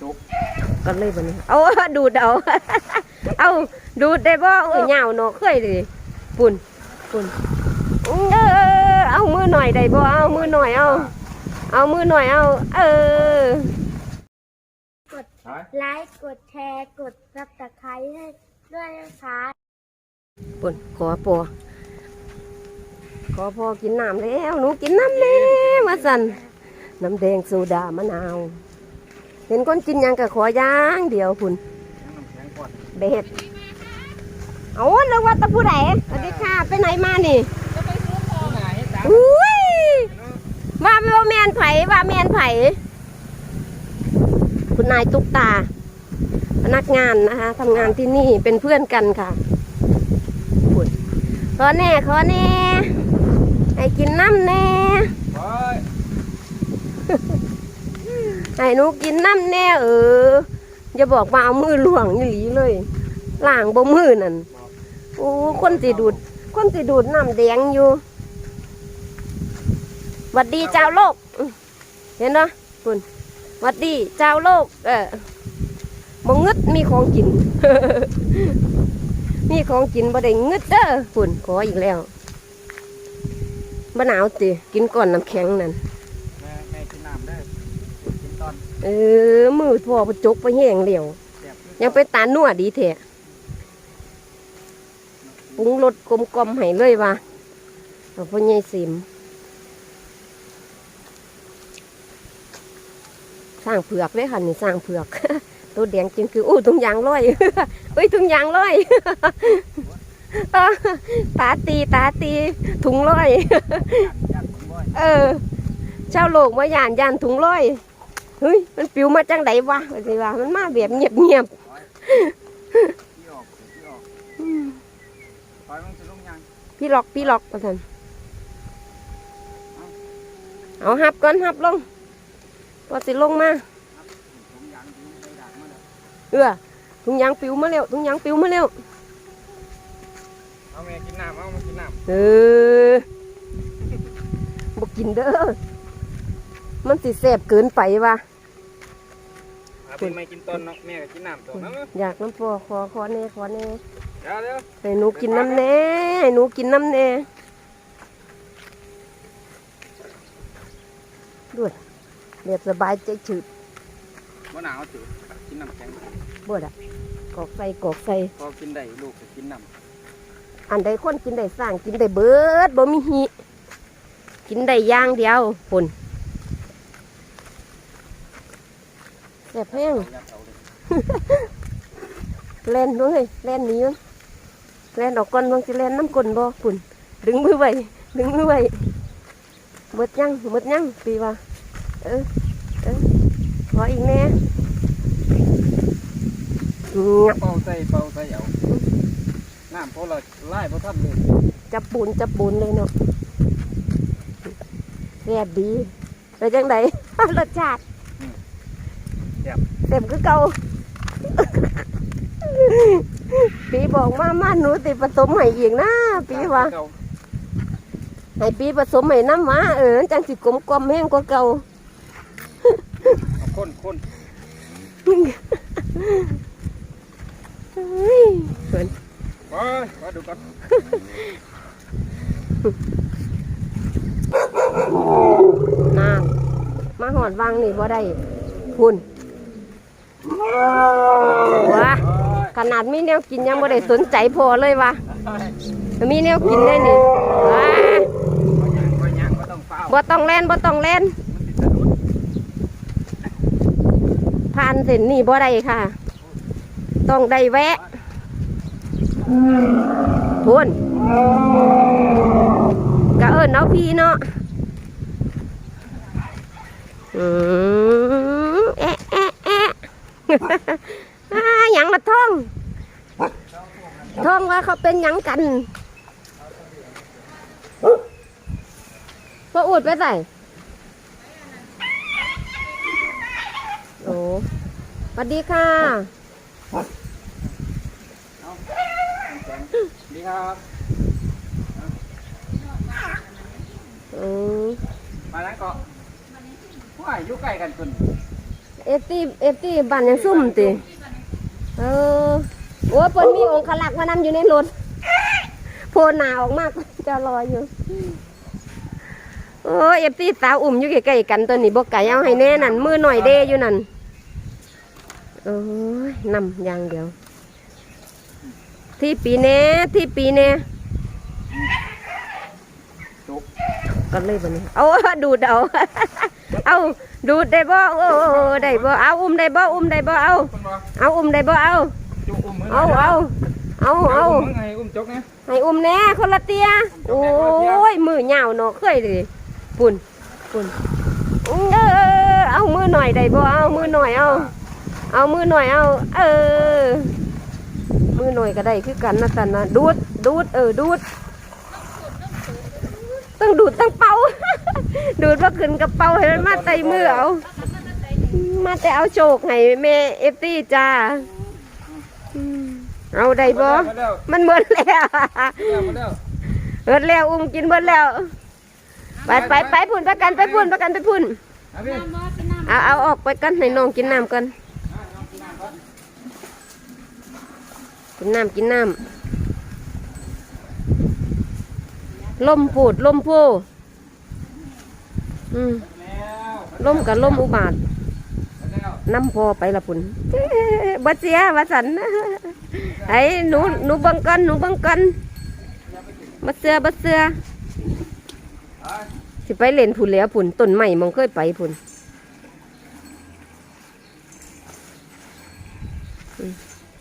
จุกก็เลยบัดนี้เอาดูดเอาเอาดูดได้บ่เอ้ยยาวเนาะเคยเลยปุ่นปุ่นเออเอามือหน่อยได้บ่เอามือหน่อยเอาเอามือหน่อยเอา เออใช่ไลค์กดแชร์กดซับสไครต์ให้ด้วยนะคะปุ่นขอปอขอพอกินน้ำแล้วหนูกินน้ำแล้วมาสั่นน้ำแดงโซดามะนาว เห็นคนกินหยังก็ขอย่างเดียวปุ่นน้ำแข็งก่อนเบ็ดเอาเรื่องว่าแตะผู้ใดสวัสดีค่ะไปไหนมานี่ที่ไหนจ้าอุ้ยว่าว่าแมนไผ่ว่าแมนไผ่คุณนายตุ๊กตา พนักงานนะคะทำงานที่นี่เป็นเพื่อนกันค่ะพูดขอแน่ขอแน่ให้กินน้ำแน่โอ้ย ให้หนูกินน้ำแน่เอออย่าบอกมาเอามือหลวงนี่หลีเลยล่างบ่มือนั่นโอ้คนสิดูด คนสิดูดน้ำแดงอยู่หวัดดีเจ้าโลก เห็นเนาะคุณหวัดดีเจ้าโลก เออบ่งึดมีของกิน มีของกินบ่ได้งึดเด้อคุณขออีกแล้วบ่หนาวติกินก่อนน้ำแข็งนั่น แม่แม่กินน้ำได้อกินตอน เออ มือพ่อประจกไปแห้งเหลวแสบยังไปตาหนัวดีแท้ปรุงรสกลมกลมๆให้เลยว่ะเอาพ่อใหญ่สิมสร้างเผือกเลยค่ะนี่สร้างเผือก ตัวแดงจริงคืออู้ถุงยางร้อยเอ้ยถุงยางร้อยตาตาตีตาตีถุงร้อยยันผมบ่อยเออเจ้าโลกมาย่านย่านถุงร้อย เฮ้ยมันปิวมาจังไดวะว่าสิว่ามันมาแบบเงียบเงียบพี่ออกพี่ออกๆอืมคอยมันจะลงยังพี่ล็อกพี่ล็อกประทันเอาหับก่อนหับลงพอสิลงมาถุงยางถุงไปดักมาเลยเออถุงยางปิวมาเร็วถุงยางปิวมาเร็วเอาแม่กินน้ำเอามากินน้เออบอกกินเด้อมันสิแสบเกินไปว่ะำ เอาเป็นไม่กินต้นเนาะแม่ก็กินน้ำตัวนั้นเนาะอยากน้ำพอขอขอแน่ขอแน่เดี๋ยวเดี๋ยวให้หนูกินน้ำแน่ให้หนูกินน้ำแน่ด้วยเรียบสบายใจฉืดมะนาวจืดกินน้ำแข็งบดอะกอกใส่กอกใส่พอกินได้ลูกก็กินน้อันใดคนกินได้สร้างกินได้เบิดบ่มีหิกินได้อย่างเดียวปุ่น แซ่บแห้งำยัดเอาเลยเล่นด้วยเล่นหนี้มันเล่นออกก่อนบางสิเล่นน้ำกลนบ่ปุ่นดึงมือไว้ดึงมือไว้หมดยังหมดยังปีว่าเออเออขออีกแน่งับเป่าใส่เป่าใส่เอาน้ำพอเราไล่พอทันเลยจับปูนจับปูนเลยเนาะแซ่บดีไปจังไดรสชาติแซ่บเต็มคือเก่าปีบอกมามาหนูติผสมให้อีกนะปีว่าเก่ให้ปีผสมให้น้ำหมาเออจังสิกลมกลมๆแห้งกว่าเก่าเอาคนคนเฮ้ยเพิ่นไปมาดูก่อนนานมาหอดวางนี่บ่ได้พุ่น ว้าขนาดมีแนวกินยังบ่ได้สนใจพอเลยวะมีแนวกินได้นี่ว้าก็ยังก็ต้องเฝ้าบ่ต้องเล่นบ่ต้องเล่นผ่านเส้นนี่บ่ได้ค่ะ ต้องได้แวะพุ่นกะเอิญเอาพี่เนาะอืมแอะแอะแอะ อ่า หยังละท่องท่องว่าเขาเป็นหยังกันพออุดไปใส่โอ้สวัสดีค่ะดีครับอืมมาแล้วก็ว่าอยู่ใกล้กันจน เอฟตีเอฟตีบ้านยังซุ่มติเออโอ้เพิ่นมีองค์ขลักษ์มานำอยู่ในรถโพหนาออกมากจะรออยู่โอ้เอฟตีสาวอุ่มอยู่ใกล้ๆกันตัวนี้บ่ไก่เอาให้แน่นั่นมือหน่อยเด้อยู่นั่นโอ้ยนำอย่างเดียว ที่ปีแน่ที่ปีแน่จุกกันเลยบัดนี้เอาดูดเอา เอาดูดได้บ่โอ้ได้บ่เอาอุ้มได้บ่อุ้มได้บ่เอาคนบ่เอาอุ้มได้บ่เอาจุกอุ้มมือเอาเอาเอาเอามือไงอุ้มจกนะให้อุ้มแน่คนละเตียโอ้ยมือเหยาวเนาะเคยเลยปุ่นปุ่นอื้อเออเอามือหน่อยได้บ่เอามือหน่อยเอาเอามือหน่อยเอา เออ มือหน่อยก็ได้คือกันนะสันนะดูดดูดเออดูดต้องดูดต้องเป่า ดูดว่าขึ้นกระเป๋าให้มันมาใส่มือเอา มาแต่เอาโชคให้แม่เอฟตี้จ้าเอาได้บ่มาแล้วมันหมดแล้วมาแล้วหมดแล้วอุ้มกินหมดแล้ว ไปไปไปพุ่นประกันไปพุ่นประกันไปพุ่น เอาเอาออกไปกันให้น้องกินน้ำกันกินน้ำกินน้ำลมพูดลมโพ อืมล้วลมกับลมอุบาทน้ำพอไปละปุ่นบัดเสียบัดสันไอ้หนูหนูบังกันหนูบังกันบัดเสือบัดเสือสิไปเล่นผุนแล้วผุนต้นใหม่มองเคยไปผุน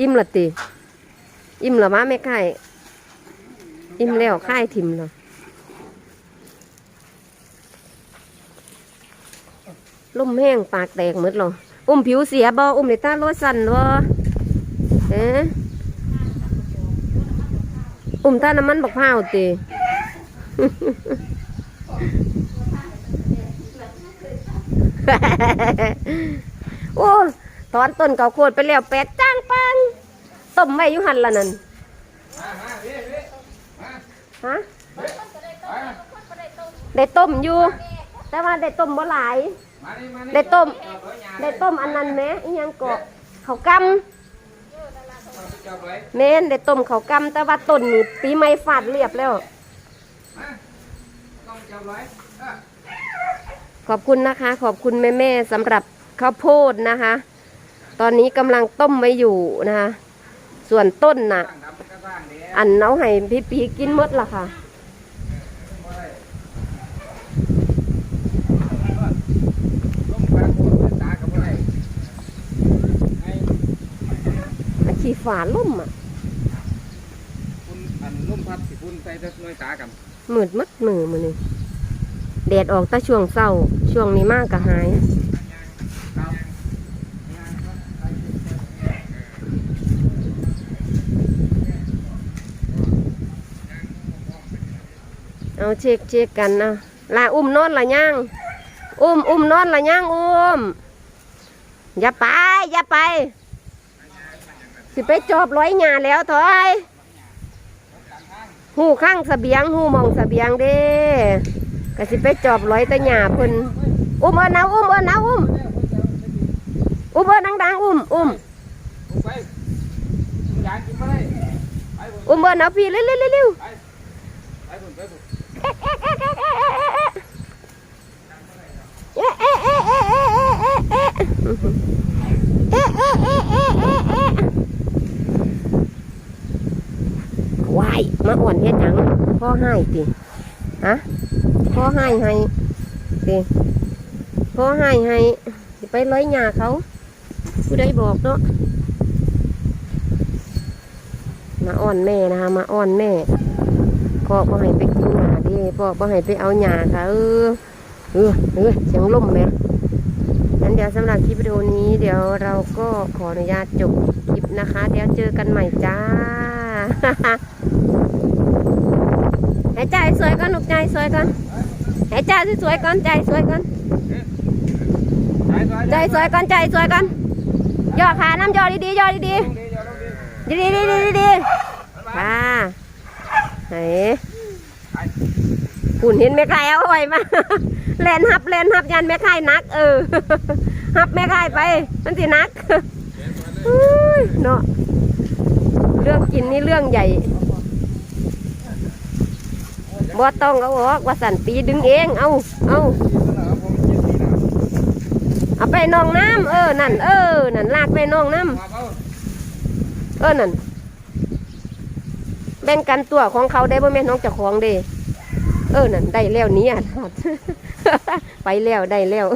อิ่มละติอิ่มละมาไม่ค่ายอิ่มแล้วค่ายทิมแล้ว ลมแห้งปากแตกหมดหรออุ้มผิวเสียบ่อุ้มในตาโลสันบ่เอ๊ะอุ้มตาน้ำมันบักพร้าวติโอ้ถอนต้นเก่าโคตรไปแล้วแปดจ้างปังต้มไว้อยู่หันละนั่นฮะได้ต้มอยู่ แต่ว่าได้ต้มบ่หลายมานี่มานี่ ได้ต้ม ได้ต้มอันนั้นแหมอีหยังกอกเขาวกจับไว้ำแม่นได้ต้มเขาวกำแต่ว่าต้นนี่ปีใหม่ฟาดเรียบแล้วมาต้องจับไว้ขอบคุณนะคะ ขอบคุณแม่แม่ๆสำหรับข้าวโพดนะคะ ตอนนี้กำลังต้มไว้อยู่นะคะ ส่วนต้นน่ะตั้งดำก็สร้างเด้อันเอาให้พี่ปีกินหมดละค่ะ ล้มกลางหัวเลยตากับอะไรไอ้ อาชีฝาล่มอะคุณอันลุ่มพัดสิคุณใส่แต่หน่วยตากับมืดมัดมือมือนี่แดดออกแต่ช่วงเศร้าช่วงนี้มากก็หายครับเอาเช็คเช็คกันนะลาอุ้มนอนละย่างอุ้มอุ้มนอนละย่างอุ้มอย่าไปอย่าไป สิไปจอบร้อยหยาแล้วถอยหูข้างเสบียงหูมองเสบียงเด้ก็สิไปจอบร้อยแตะหยาเพิ่นอุ้มเอินเอาอุ้มเอินเอาอุ้มอุ้มเอินดังๆอุ้มอุ้มอุ้มอุ้มเอินเอาพี่เร็วเร็วเร็วเร็วไปผมไปผมเอ๊ะเอ๊ะเอ๊ะเอ๊ะเอ๊ะเอ๊ะเอ๊ะเอ๊ะเอ๊ะเอ๊ะเอ๊ะเอ๊ะเอ๊ะเอ๊ะวายมาอ่อนเฮ็ดหยังพ่อให้ติฮะพ่อให้ให้ติพ่อให้ให้สิไปร้อยหยาเขาผู้ใดบอกเนาะมาอ่อนแม่นะคะมาอ่อนแม่พ่อบ่ให้ไปกินหญ้าดิพ่อบ่ให้ไปเอาหญ้าค่ะเออเออเออเสียงล่มไหมงั้นเดี๋ยวสำหรับคลิปวิดีโอนี้ เดี๋ยวเราก็ขออนุญาตจบคลิปนะคะ เดี๋ยวเจอกันใหม่จ้า หายใจสวยก่อนลูกใจสวยก่อนหายใจสวยก่อนใจสวยก่อนใจสวยก่อนใจสวยก่อนย่อขาน้ำย่อดีๆย่อดีดีเดี๋ยวเราดีๆดีๆดีๆดีๆค่ะไหนหุ่นเห็นแม่ไก่เอาไว้มาแลนฮับแลนฮับยันแม่ไก่นัก เออฮับแม่ค่ายไป มันสินักเนาะเรื่องกินนี่เรื่องใหญ่ บ่ต้องเอาออกว่าสันปีดึงเองเอาเอาเอาไปนองน้ำเออนั่นเออนั่นลากไปนองน้ำเออนั่นแบ่งกันตัวของเขาได้บ่แม่น้องจ้าของเด้เออนั่นได้แล้วเนี้ไปแล้วได้แล้ว